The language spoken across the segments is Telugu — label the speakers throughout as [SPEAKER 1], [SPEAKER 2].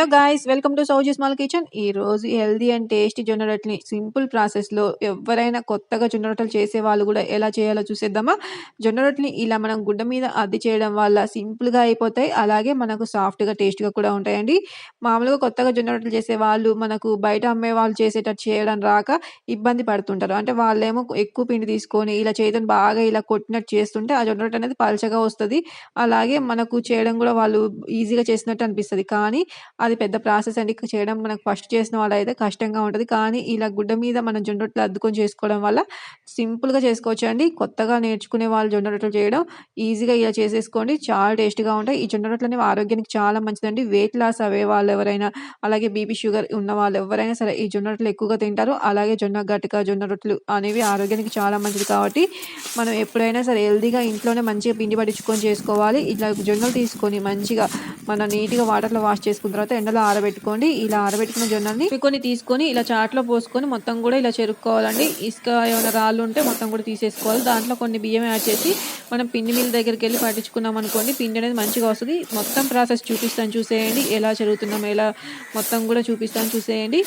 [SPEAKER 1] Hello guys welcome to Sowji small kitchen. ఈ రోజు హెల్దీ అండ్ టేస్టీ జొన్న రొట్టెని సింపుల్ ప్రాసెస్లో ఎవరైనా కొత్తగా జొన్న రొట్టెలు చేసే వాళ్ళు కూడా ఎలా చేయాలో చూసేద్దామా? జొన్న రొట్టెని ఇలా మనం గుడ్డ మీద అద్ది చేయడం వల్ల సింపుల్గా అయిపోతాయి. అలాగే మనకు సాఫ్ట్గా టేస్ట్గా కూడా ఉంటాయండి. మామూలుగా కొత్తగా జొన్న రొట్టెలు చేసే వాళ్ళు మనకు బయట అమ్మే వాళ్ళు చేసేటట్టు చేయడం రాక ఇబ్బంది పడుతుంటారు. అంటే వాళ్ళేమో ఎక్కువ పిండి తీసుకొని ఇలా చేయడం బాగా ఇలా కొట్టినట్టు చేస్తుంటే ఆ జొన్న రొట్టె అనేది పలచగా వస్తుంది. అలాగే మనకు చేయడం కూడా వాళ్ళు ఈజీగా చేసినట్టు అనిపిస్తుంది. కానీ అది పెద్ద ప్రాసెస్ అండి చేయడం మనకు ఫస్ట్ చేసిన వాళ్ళైతే కష్టంగా ఉంటది. కానీ ఇలా గుడ్డ మీద మనం జొన్న రొట్టెలు అద్దుకొని చేసుకోవడం వల్ల సింపుల్‌గా చేసుకోవచ్చండి. కొత్తగా నేర్చుకునే వాళ్ళు జొన్న రొట్టెలు చేయడం ఈజీగా ఇలా చేసేసుకోండి. చాలా టేస్ట్గా ఉంటాయి. ఈ జొన్న రొట్టెలనేవి ఆరోగ్యానికి చాలా మంచిదండి. వెయిట్ లాస్ అవే వాళ్ళు ఎవరైనా అలాగే బీపీ, షుగర్ ఉన్న వాళ్ళు ఎవరైనా సరే ఈ జొన్న రొట్టెలు ఎక్కువగా తింటారు. అలాగే జొన్న గటక, జొన్న రొట్టెలు అనేవి ఆరోగ్యానికి చాలా మంచిది కాబట్టి మనం ఎప్పుడైనా సరే హెల్దీగా ఇంట్లోనే మంచిగా పిండి పట్టించుకొని చేసుకోవాలి. ఇట్లా జొన్నలు తీసుకొని మంచిగా మనం నీట్‌గా వాటర్‌లో వాష్ చేసుకున్న తర్వాత ఎండలో ఆరబెట్టుకోండి. ఇలా ఆరబెట్టుకున్న జొన్నల్ని కొన్ని తీసుకొని ఇలా చాట్‌లో పోసుకొని మొత్తం కూడా ఇలా చెరుక్కోవాలండి. ఇసుక ఏమైనా రాళ్ళు ఉంటే మొత్తం కూడా తీసేసుకోవాలి. దాంట్లో కొన్ని బియ్యం యాడ్ చేసి మనం పిండి మిల్ దగ్గరికెళ్ళి పట్టించుకున్నాం అనుకోండి పిండి అనేది మంచిగా వస్తుంది మొత్తం ప్రాసెస్ చూపిస్తాను చూసేయండి. ఎలా చెరుగుతున్నాం ఎలా మొత్తం కూడా చూపిస్తాను చూసేయండి.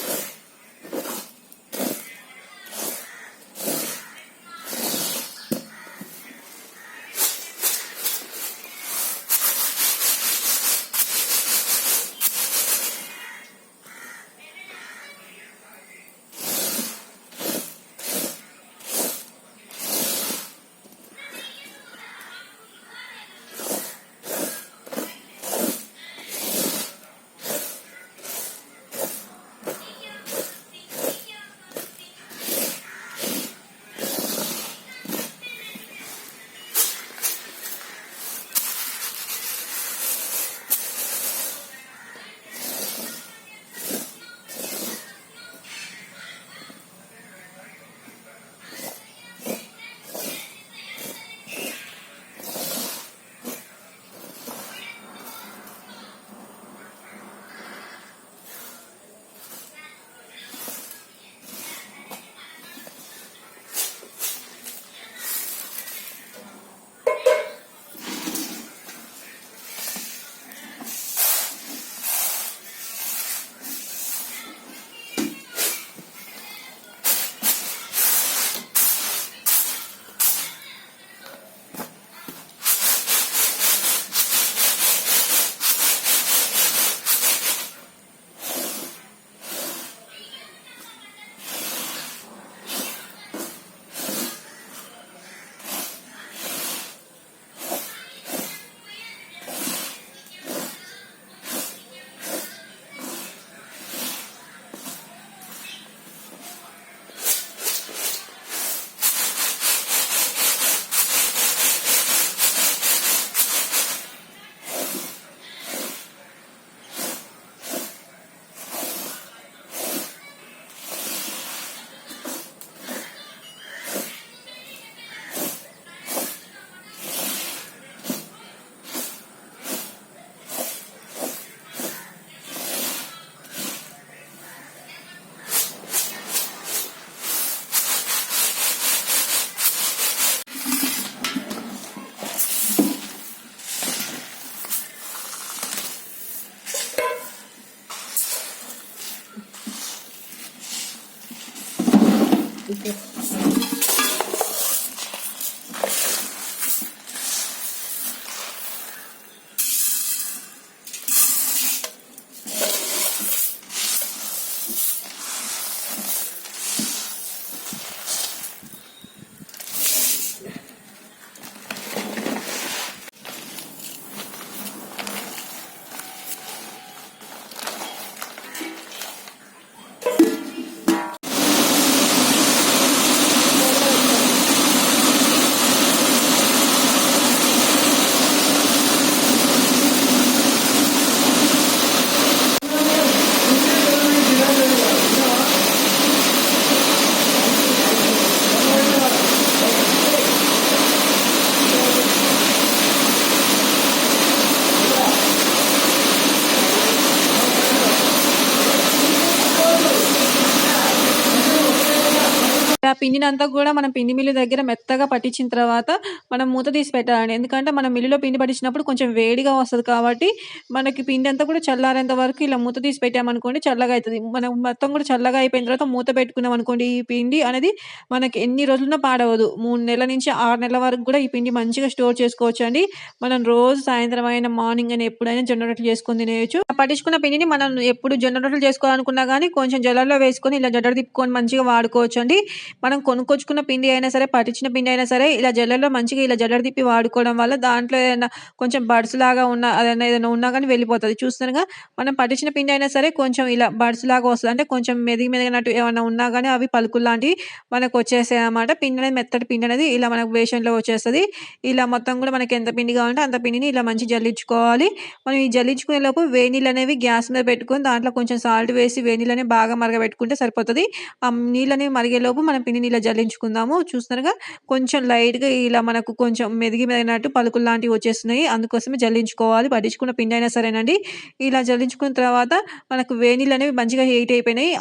[SPEAKER 1] పిండినంతా కూడా మనం పిండి మిల్లు దగ్గర మెత్తగా పట్టించిన తర్వాత మనం మూత తీసి పెట్టాలండి. ఎందుకంటే మనం మిల్లులో పిండి పట్టించినప్పుడు కొంచెం వేడిగా వస్తుంది కాబట్టి మనకి పిండి అంతా కూడా చల్లారేంత వరకు ఇలా మూత తీసి పెట్టామనుకోండి చల్లగా అవుతుంది మనం మొత్తం కూడా చల్లగా అయిపోయిన తర్వాత మూత పెట్టుకున్నాం అనుకోండి ఈ పిండి అనేది మనకి ఎన్ని రోజుల్లో పాడవదు. మూడు నెలల నుంచి ఆరు నెలల వరకు కూడా ఈ పిండి మంచిగా స్టోర్ చేసుకోవచ్చండి. మనం రోజు సాయంత్రం అయినా, మార్నింగ్ అయినా ఎప్పుడైనా జొన్న రొట్టెలు చేసుకొని తినేయచ్చు పట్టించుకున్న పిండిని మనం ఎప్పుడు జొన్న రొట్టెలు చేసుకోవాలనుకున్నా కానీ కొంచెం జల్లెడలో వేసుకొని ఇలా జడ్డ తిప్పుకొని మంచిగా వాడుకోవచ్చు అండి మనం కొనుక్కొచ్చుకున్న పిండి అయినా సరే, పట్టించిన పిండి అయినా సరే ఇలా జల్లెడలో మంచిగా ఇలా జల్లెడ తిప్పి వాడుకోవడం వల్ల దాంట్లో ఏదైనా కొంచెం బడ్స్ లాగా ఉన్న అదైనా ఏదైనా ఉన్నా కానీ వెళ్ళిపోతుంది చూస్తున్నాగా మనం పట్టించిన పిండి అయినా సరే కొంచెం ఇలా బడ్స్ లాగా వస్తుంది అంటే కొంచెం మెదిగి మెదిగినట్టు ఏమైనా ఉన్నా కానీ అవి పలుకులు లాంటివి మనకు వచ్చేసాయన్నమాట. పిండి అనేది మెత్తటి పిండి అనేది ఇలా మనకు బేషన్‌లో వచ్చేస్తుంది ఇలా మొత్తం కూడా మనకి ఎంత పిండి కావాలంటే అంత పిండిని ఇలా మంచి జల్లించుకోవాలి. మనం ఈ జల్లించుకునే లోపు వేడి నీళ్ళనేవి గ్యాస్ మీద పెట్టుకొని దాంట్లో కొంచెం సాల్ట్ వేసి వేడి బాగా మరగబెట్టుకుంటే సరిపోతుంది ఆ నీళ్ళని మరిగే లోపు మనం పిండిని ఇలా జల్లించుకుందాము. చూస్తున్నారుగా కొంచెం లైట్‌గా ఇలా మనకు కొంచెం మెదిగి మెదిగినట్టు పలుకులు లాంటివి వచ్చేస్తున్నాయి. అందుకోసమే జల్లించుకోవాలి. పట్టించుకున్న పిండి అయినా సరేనండి. ఇలా జల్లించుకున్న తర్వాత మనకు వేనీళ్ళు అనేవి మంచిగా హీట్ అయిపోయినాయి.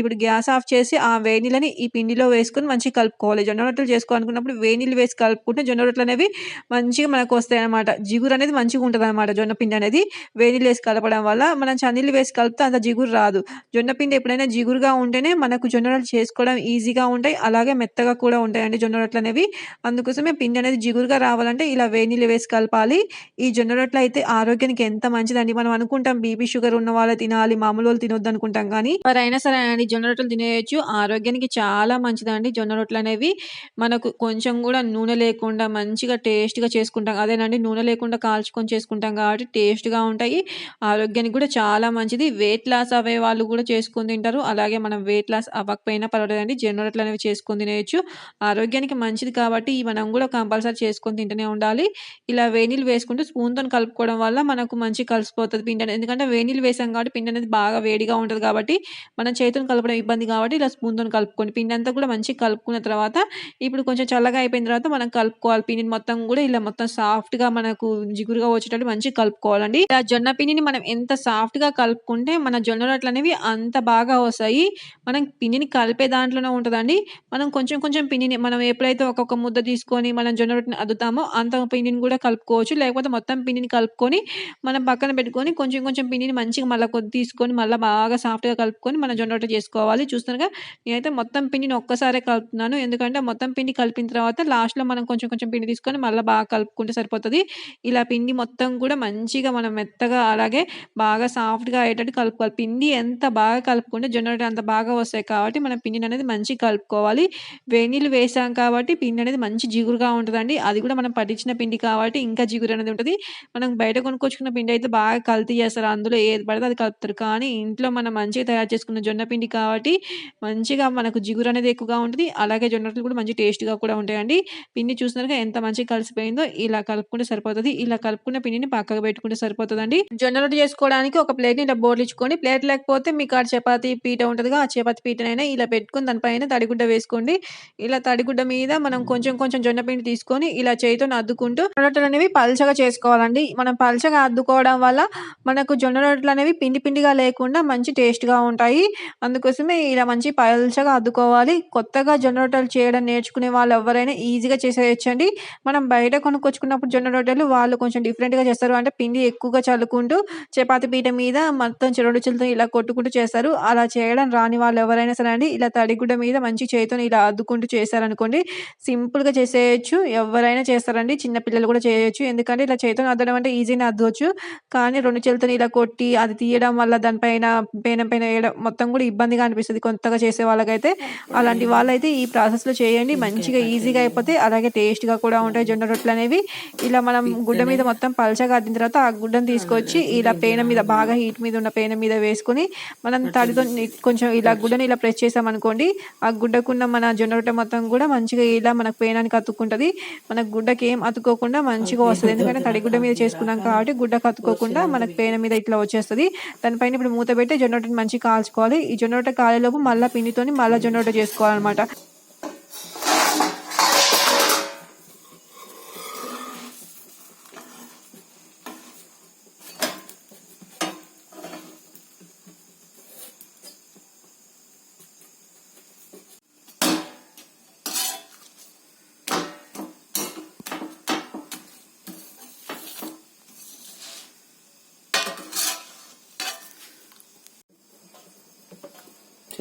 [SPEAKER 1] ఇప్పుడు గ్యాస్ ఆఫ్ చేసి ఆ వేడి ఈ పిండిలో వేసుకొని మంచిగా కలుపుకోవాలి. జొన్న రొట్టెలు చేసుకోవాలనుకున్నప్పుడు వేడి వేసి కలుపుకుంటే జొన్న రొట్టెలు అనేవి మంచిగా మనకు వస్తాయన్నమాట. జిగురు అనేది మంచిగా ఉంటుంది అనమాట జొన్న పిండి అనేది. వేడి వేసి కలపడం వల్ల మనం చన్నీళ్ళు వేసి కలిపితే అంత జిగురు రాదు. జొన్న పిండి ఎప్పుడైనా జిగురుగా ఉంటేనే మనకు జొన్న రొట్టెలు చేసుకోవడం ఈజీగా ఉంటాయి. అలాగే మెత్తగా కూడా ఉంటాయండి జొన్న రొట్టెలనేవి. అందుకోసమే పిండి అనేది జిగురుగా రావాలంటే ఇలా వేడి నీళ్ళు వేసి కలపాలి. ఈ జొన్న రొట్టెలు అయితే ఆరోగ్యానికి ఎంత మంచిదండి. మనం అనుకుంటాం బీపీ, షుగర్ ఉన్న వాళ్ళే తినాలి. మామూలు తినొద్దు అనుకుంటాం కానీ ఎవరైనా సరే అండి జొన్న రొట్టెలు తినేయచ్చు ఆరోగ్యానికి చాలా మంచిదండి జొన్న రొట్టెలనేవి. మనకు కొంచెం కూడా నూనె లేకుండా మంచిగా టేస్ట్‌గా చేసుకుంటాం. అదేనండి నూనె లేకుండా కాల్చుకొని చేసుకుంటాం కాబట్టి టేస్ట్‌గా ఉంటాయి. ఆరోగ్యానికి కూడా చాలా మంచిది. వెయిట్ లాస్ అవే వాళ్ళు కూడా చేసుకొని తింటారు. అలాగే మనం వెయిట్ లాస్ అవ్వకపోయినా పర్వాలేదండి. జొన్న రొట్టెలనేవి చేసుకొని తినేయచ్చు ఆరోగ్యానికి మంచిది కాబట్టి మనం కూడా కంపల్సరీ చేసుకొని తింటూనే ఉండాలి. ఇలా వేడి వేసుకుంటూ స్పూన్తో కలుపుకోవడం వల్ల మనకు మంచి కలిసిపోతుంది పిండి అనేది. ఎందుకంటే వేడి వేసాం కాబట్టి పిండి అనేది బాగా వేడిగా ఉంటుంది కాబట్టి మనం చేతులు కలపడం ఇబ్బంది కాబట్టి ఇలా స్పూన్తో కలుపుకోండి. పిండి అంతా కూడా మంచిగా కలుపుకున్న తర్వాత ఇప్పుడు కొంచెం చల్లగా అయిపోయిన తర్వాత మనం కలుపుకోవాలి. పిండిని మొత్తం కూడా ఇలా మొత్తం సాఫ్ట్‌గా మనకు జిగురుగా వచ్చేటట్టు మంచిగా కలుపుకోవాలండి. ఇలా జొన్న పిండిని మనం ఎంత సాఫ్ట్‌గా కలుపుకుంటే మన జొన్న రొట్టెలనేవి అంత బాగా వస్తాయి. మనం పిండిని కలిపే దాంట్లోనే ఉంటుందండి మనం కొంచెం కొంచెం పిండిని మనం ఎప్పుడైతే ఒక్కొక్క ముద్ద తీసుకొని మనం జొన్న రొట్టెని అద్దుతామో అంత పిండిని కూడా కలుపుకోవచ్చు. లేకపోతే మొత్తం పిండిని కలుపుకొని మనం పక్కన పెట్టుకొని కొంచెం కొంచెం పిండిని మంచిగా మళ్ళీ కొద్ది తీసుకొని మళ్ళీ బాగా సాఫ్ట్‌గా కలుపుకొని మనం జొన్న రొట్టె చేసుకోవాలి. చూస్తున్నాగా నేనైతే మొత్తం పిండిని ఒక్కసారే కలుపుతున్నాను. ఎందుకంటే మొత్తం పిండి కలిపిన తర్వాత లాస్ట్‌లో మనం కొంచెం కొంచెం పిండి తీసుకొని మళ్ళీ బాగా కలుపుకుంటే సరిపోతుంది ఇలా పిండి మొత్తం కూడా మంచిగా మనం మెత్తగా అలాగే బాగా సాఫ్ట్‌గా అయ్యేటట్టు కలుపుకోవాలి. పిండి ఎంత బాగా కలుపుకుంటే జొన్న రొట్టె అంత బాగా వస్తాయి కాబట్టి మనం పిండిని అనేది మంచిగా కలుపుకోవాలి. వేసుకోవాలి నీళ్ళు వేసాం కాబట్టి పిండి అనేది మంచి జిగురుగా ఉంటుందండి అది కూడా మనం పట్టించిన పిండి కాబట్టి ఇంకా జిగురు అనేది ఉంటది. మనం బయట కొనుక్కొచ్చుకున్న పిండి అయితే బాగా కల్తీ చేస్తారు. అందులో ఏది పడితే అది కలుపుతారు. కానీ ఇంట్లో మనం మంచిగా తయారు చేసుకున్న జొన్న పిండి కాబట్టి మంచిగా మనకు జిగురు అనేది ఎక్కువగా ఉంటది. అలాగే జొన్న రొట్టెలు కూడా మంచి టేస్ట్‌గా కూడా ఉంటాయండి. పిండి చూస్తున్నారుగా ఎంత మంచిగా కలిసిపోయిందో ఇలా కలుపుకుంటే సరిపోతది. ఇలా కలుపుకున్న పిండిని పక్కకు పెట్టుకుంటే సరిపోతుందండి జొన్న రొట్టె చేసుకోవడానికి ఒక ప్లేట్‌ని ఇలా బోర్లించుకొని ప్లేట్ లేకపోతే మీకు ఆ చపాతీ పీట ఉంటుందిగా ఆ చపాతీ పీటనైనా ఇలా పెట్టుకొని దానిపైన తడిగుడ్డ వేసుకోండి. ఇలా తడిగుడ్డ మీద మనం కొంచెం కొంచెం జొన్న పిండి తీసుకొని ఇలా చేయితో అద్దుకుంటూ రొట్టెలనేవి పల్చగా చేసుకోవాలండి. మనం పల్చగా అద్దుకోవడం వల్ల మనకు జొన్న రొట్టెలనేవి పిండి పిండిగా లేకుండా మంచి టేస్ట్‌గా ఉంటాయి. అందుకోసమే ఇలా మంచి పల్చగా అద్దుకోవాలి. కొత్తగా జొన్న రొట్టెలు చేయడం నేర్చుకునే వాళ్ళు ఎవరైనా ఈజీగా చేసేయచ్చండి మనం బయట కొనుక్కొచ్చుకున్నప్పుడు జొన్న రొట్టెలు వాళ్ళు కొంచెం డిఫరెంట్‌గా చేస్తారు. అంటే పిండి ఎక్కువగా చల్లుకుంటూ చపాతి పీట మీద మొత్తం చె రెండు ఇలా కొట్టుకుంటూ చేస్తారు. అలా చేయడం రాని వాళ్ళు ఎవరైనా సరే అండి ఇలా తడిగుడ్డ మీద మంచి చేయితోని ఇలా అద్దుకుంటూ చేశారనుకోండి సింపుల్‌గా చేసేయొచ్చు. ఎవ్వరైనా చేస్తారండి. చిన్న పిల్లలు కూడా చేయొచ్చు. ఎందుకంటే ఇలా చేయితోని అద్దడం అంటే ఈజీనే అద్దొచ్చు. కానీ రెండు చేతులతోని ఇలా కొట్టి అది తీయడం వల్ల దానిపైన పెనం పైన వేయడం మొత్తం కూడా ఇబ్బందిగా అనిపిస్తది కొత్తగా చేసే వాళ్ళకైతే. అలాంటి వాళ్ళైతే ఈ ప్రాసెస్‌లో చేయండి. మంచిగా ఈజీగా అయిపోతాయి. అలాగే టేస్ట్‌గా కూడా ఉంటాయి జొన్న రొట్టెలనేవి. ఇలా మనం గుడ్డ మీద మొత్తం పల్చగా అద్దిన తర్వాత ఆ గుడ్డని తీసుకొచ్చి ఇలా పెనం మీద బాగా హీట్ మీద ఉన్న పెనం మీద వేసుకొని మనం తడితోని కొంచెం ఇలా గుడ్డని ఇలా ప్రెస్ చేసామనుకోండి ఆ అతుక్కున్న మన జొన్న రొట్టె మొత్తం కూడా మంచిగా ఇలా మనకు పేనానికి అతుక్కుంటది. మన గుడ్డకి ఏం అతుక్కోకుండా మంచిగా వస్తుంది ఎందుకంటే తడిగుడ్డ మీద చేసుకున్నాం కాబట్టి గుడ్డకు అతుక్కోకుండా మనకు పేన మీద ఇట్లా వచ్చేస్తుంది దానిపైన ఇప్పుడు మూత పెట్టి జొన్న రొట్టెని మంచిగా కాల్చుకోవాలి. ఈ జొన్న రొట్టె కాలేలోపు మళ్ళా పిండితోని మళ్ళీ జొన్న రొట్టె చేసుకోవాలన్నమాట.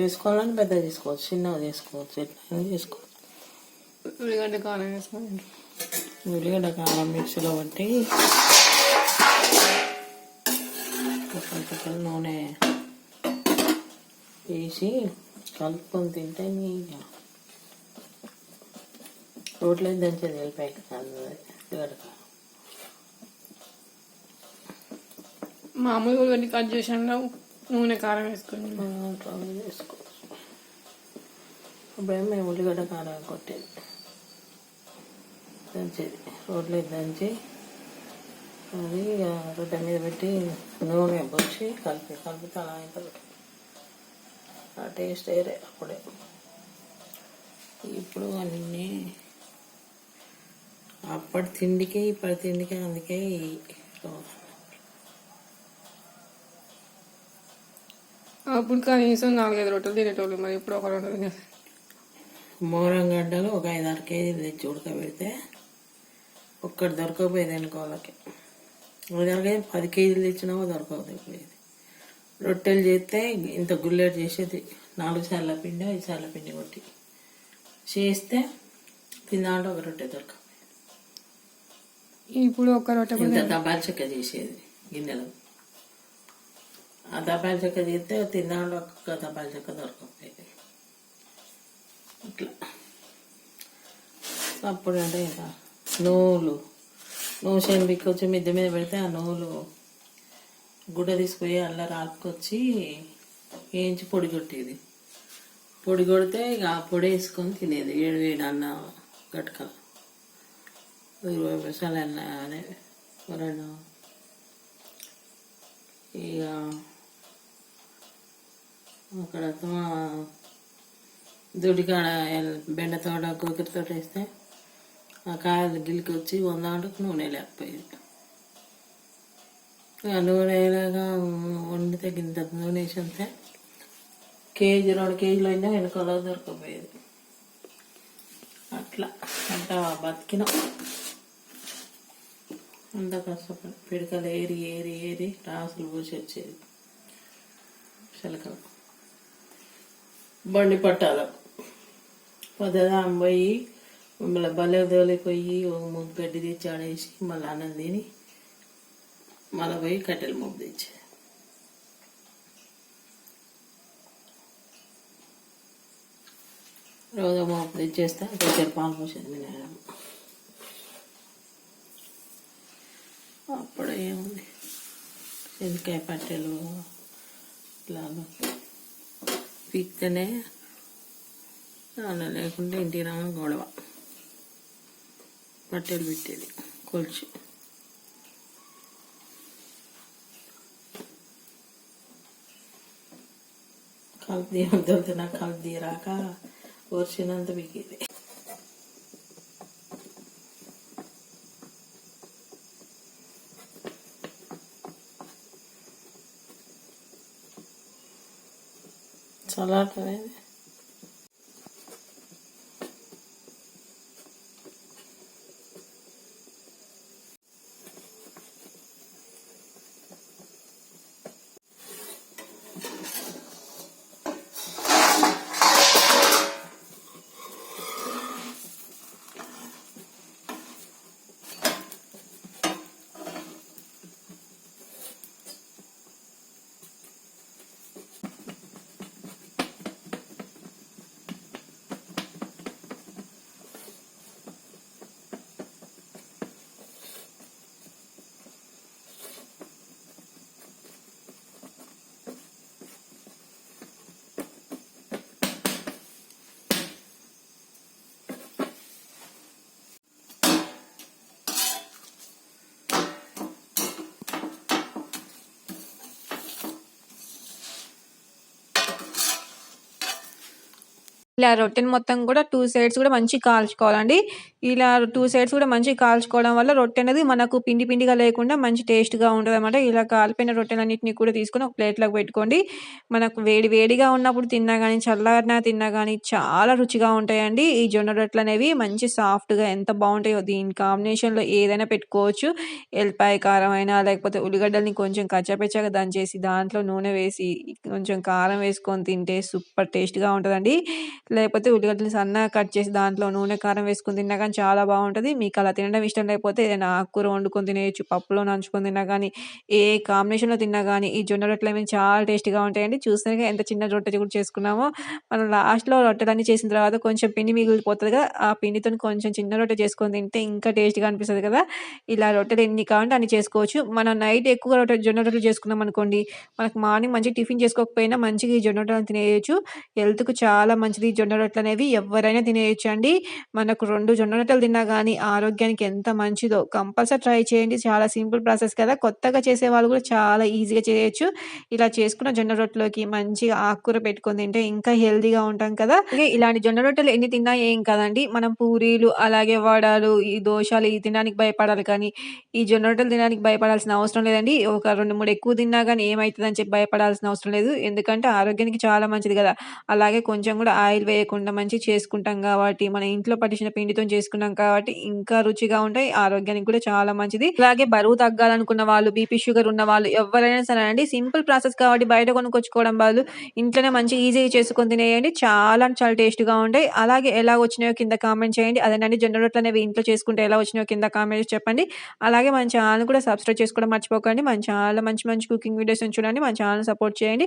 [SPEAKER 2] చేసుకోవాలని పెద్ద చేసుకోవచ్చు చిన్నగా చేసుకోవచ్చు ఎట్లా చేసుకోవచ్చు
[SPEAKER 3] ఉల్లిగడ్డ కారం వేసుకొని
[SPEAKER 2] ఉల్లిగడ్డ కారం మిక్సీలో బట్టి కొంచెం నూనె వేసి కలుపుకొని తింటే నీగా రోట్లో దంచేది వెళ్ళిపోయి ఉల్లిగడ్డ కారం.
[SPEAKER 3] మామూలుగా కట్ చేసాక నూనె కారం వేసుకోండి
[SPEAKER 2] వేసుకో. చేసుకోవచ్చు అప్పుడే మేము ఉల్లిగడ్డ కారం కొట్టేది. దంచేది. రోడ్లో దంచి అది ఇక రొట్టె మీద పెట్టి నూనె పోసి కలిపి కలిపి అలా అవుతుంది ఆ టేస్ట్ వేరే అప్పుడే. ఇప్పుడు అన్నీ అప్పటి తిండికి ఇప్పటి తిండికి అందుకే ఈ
[SPEAKER 3] అప్పుడు కనీసం నాలుగైదు రొట్టెలు తినేటోళ్ళు మరి ఇప్పుడు ఒక రెండు తినే
[SPEAKER 2] మోరం గడ్డలు ఒక ఐదు ఆరు కేజీలు తెచ్చి ఉడకబెడితే ఒక్కటి దొరకకపోయేది అనుకోవాలకి ఉదరగా పది కేజీలు తెచ్చినా దొరకకపోయేది రొట్టెలు చేస్తే ఇంత గుల్లెట్ చేసేది. నాలుగు సార్ల పిండి ఐదు సార్ల పిండి కొట్టి చేస్తే తిందాంటే ఒక రొట్టె దొరక
[SPEAKER 3] ఇప్పుడు ఒక రొట్టె
[SPEAKER 2] ఇంత దబాల్ చెక్క చేసేది గిన్నెలో ఆ దబాల్ చెక్క తీస్తే తిందాంట్లో ఒక్కొక్క దబాల్ చెక్క దొరకకపోయింది. అట్లా అప్పుడు అంటే ఇక నూలు నువ్వు శనిపికి వచ్చి మిద్దె మీద పెడితే ఆ నూలు గుడ్డ తీసుకుపోయి అల్ల రాసుకొచ్చి వేయించి పొడి కొట్టేది. పొడి కొడితే ఇక ఆ పొడి వేసుకొని తినేది. ఏడు వేడి అన్న గట్కలు ఇరవై పైసలు అన్న అదే ఇక అక్కడ దుడికాడ బెండ తోట తోట వేస్తే ఆ కాయలు గిలికి వచ్చి వంద ఆటకు నూనె లేకపోయేది. నూనె వేయలేక వండితే గింత నూనె వేసి అంతే కేజీ రెండు కేజీలు అయినా వెనకాల దొరకపోయేది అట్లా అంత బతికినాం. అంత కష్టపడి పిడకలు ఏరి ఏరి ఏరి రాసులు పోసి వచ్చేది. చిలకలు బండి పట్టాలకు పొద్దున పోయి మళ్ళీ బలే తోలిపోయి ఓ ముగ్గు గడ్డి తెచ్చి ఆడేసి మళ్ళీ అన్నం తిని మళ్ళీ పోయి కట్టెల ముగ్గు తెచ్చి. రోజు మోపు తెచ్చేస్తా కొంచెం పాలు పోసేది మీ నాయనమ్మ అప్పుడు ఏముంది? ఎందుకే పట్టెలు ఇట్లా పీక్తేనే అలా లేకుంటే ఇంటికి రాగా గొడవ. బట్టలు పెట్టేది కొలిచి. కల్తీ దొరికితే నాకు కల్తీ రాక వర్షినంత పీకేది. চলার
[SPEAKER 1] ఇలా రొట్టెని మొత్తం కూడా టూ సైడ్స్ కూడా మంచిగా కాల్చుకోవాలండి. ఇలా టూ సైడ్స్ కూడా మంచిగా కాల్చుకోవడం వల్ల రొట్టె అనేది మనకు పిండి పిండిగా లేకుండా మంచి టేస్ట్‌గా ఉంటదనమాట. ఇలా కాలిపోయిన రొట్టెలన్నిటిని కూడా తీసుకొని ఒక ప్లేట్‌లోకి పెట్టుకోండి. మనకు వేడి వేడిగా ఉన్నప్పుడు తిన్నా కానీ చల్లారినా తిన్నా కానీ చాలా రుచిగా ఉంటాయండి. ఈ జొన్న రొట్టెలనేవి మంచి సాఫ్ట్‌గా ఎంత బాగుంటాయో దీని కాంబినేషన్‌లో ఏదైనా పెట్టుకోవచ్చు. ఎల్లిపాయ కారం అయినా, లేకపోతే ఉల్లిగడ్డల్ని కొంచెం కచ్చాపిచ్చాగా దంచేసి దాంట్లో నూనె వేసి, కొంచెం కారం వేసుకొని తింటే సూపర్ టేస్ట్‌గా ఉంటుందండి లేకపోతే ఉల్లిగడ్డలు సన్నగా కట్ చేసి దాంట్లో నూనె, కారం వేసుకొని తిన్నా గానీ చాలా బాగుంటుంది మీకు అలా తినడం ఇష్టం లేకపోతే ఏదైనా ఆకుకూర వండుకొని తినేయచ్చు పప్పులో నంచుకొని తిన్నా కానీ ఏ కాంబినేషన్‌లో తిన్నా కానీ ఈ జొన్న రొట్టెలనేవి చాలా టేస్టీగా ఉంటాయండి. చూస్తేనే ఎంత చిన్న రొట్టె కూడా చేసుకున్నామో, మనం లాస్ట్‌లో రొట్టెలన్నీ చేసిన తర్వాత కొంచెం పిండి మిగిలిపోతదిగా, ఆ పిండితోని కొంచెం చిన్న రొట్టె చేసుకొని తింటే ఇంకా టేస్ట్గా అనిపిస్తుంది కదా! ఇలా రొట్టెలు ఎన్ని కావాలంటే అన్ని చేసుకోవచ్చు. మనం నైట్ ఎక్కువ రొట్టె జొన్న రొట్టెలు చేసుకున్నామనుకోండి, మనకు మార్నింగ్ మంచిగా టిఫిన్ చేసుకోకపోయినా మంచిగా ఈ జొన్న రొట్టెలు తినేయొచ్చు. హెల్త్‌కు చాలా మంచిది ఈ జొన్న రొట్టెలనేవి. తినేయచ్చు తినేయొచ్చండి. మనకు రెండు జొన్న రొట్టెలు తిన్నా కానీ ఆరోగ్యానికి ఎంత మంచిదో కంపల్సరీ ట్రై చేయండి. చాలా సింపుల్ ప్రాసెస్ కదా! కొత్తగా చేసే వాళ్ళు కూడా చాలా ఈజీగా చేయొచ్చు. ఇలా చేసుకున్న జొన్న రొట్టెలోకి మంచిగా ఆకుకూర పెట్టుకొని తింటే ఇంకా హెల్తీగా ఉంటాం కదా! ఇలాంటి జొన్న రొట్టెలు ఎన్ని తిన్నా ఏం కదండి మనం పూరీలు, అలాగే వడలు, ఈ దోసలు ఇవి తినడానికి భయపడాలి కానీ, ఈ జొన్న రొట్టెలు తినడానికి భయపడాల్సిన అవసరం లేదండి. ఒక 2, 3 ఎక్కువ తిన్నా కానీ ఏమైతదని చెప్పి భయపడాల్సిన అవసరం లేదు. ఎందుకంటే ఆరోగ్యానికి చాలా మంచిది కదా! అలాగే కొంచెం కూడా ఆయిల్ వేయకుండా మంచిగా చేసుకుంటాం కాబట్టి, మన ఇంట్లో పట్టించిన పిండితోని చేసుకున్నాం కాబట్టి ఇంకా రుచిగా ఉంటాయి. ఆరోగ్యానికి కూడా చాలా మంచిది. అలాగే బరువు తగ్గాలనుకున్న వాళ్ళు, బీపీ, షుగర్ ఉన్న వాళ్ళు ఎవరైనా సరే అండి సింపుల్ ప్రాసెస్ కాబట్టి బయట కొనుక్కొచ్చుకోవడం వాళ్ళు ఇంట్లోనే మంచి ఈజీగా చేసుకొని తినేయండి. చాలా అంటే చాలా టేస్ట్‌గా ఉంటాయి. అలాగే ఎలా వచ్చినాయో కింద కామెంట్ చేయండి. అదేనండి జొన్న రొట్టెలనేవి ఇంట్లో చేసుకుంటే ఎలా వచ్చినాయో కింద కామెంట్ చెప్పండి. అలాగే మన ఛానల్ కూడా సబ్స్క్రైబ్ చేసుకోవడం మర్చిపోకండి. మన చాలా మంచి మంచి కుకింగ్ వీడియోస్ చూడండి. మన ఛానల్ సపోర్ట్ చేయండి.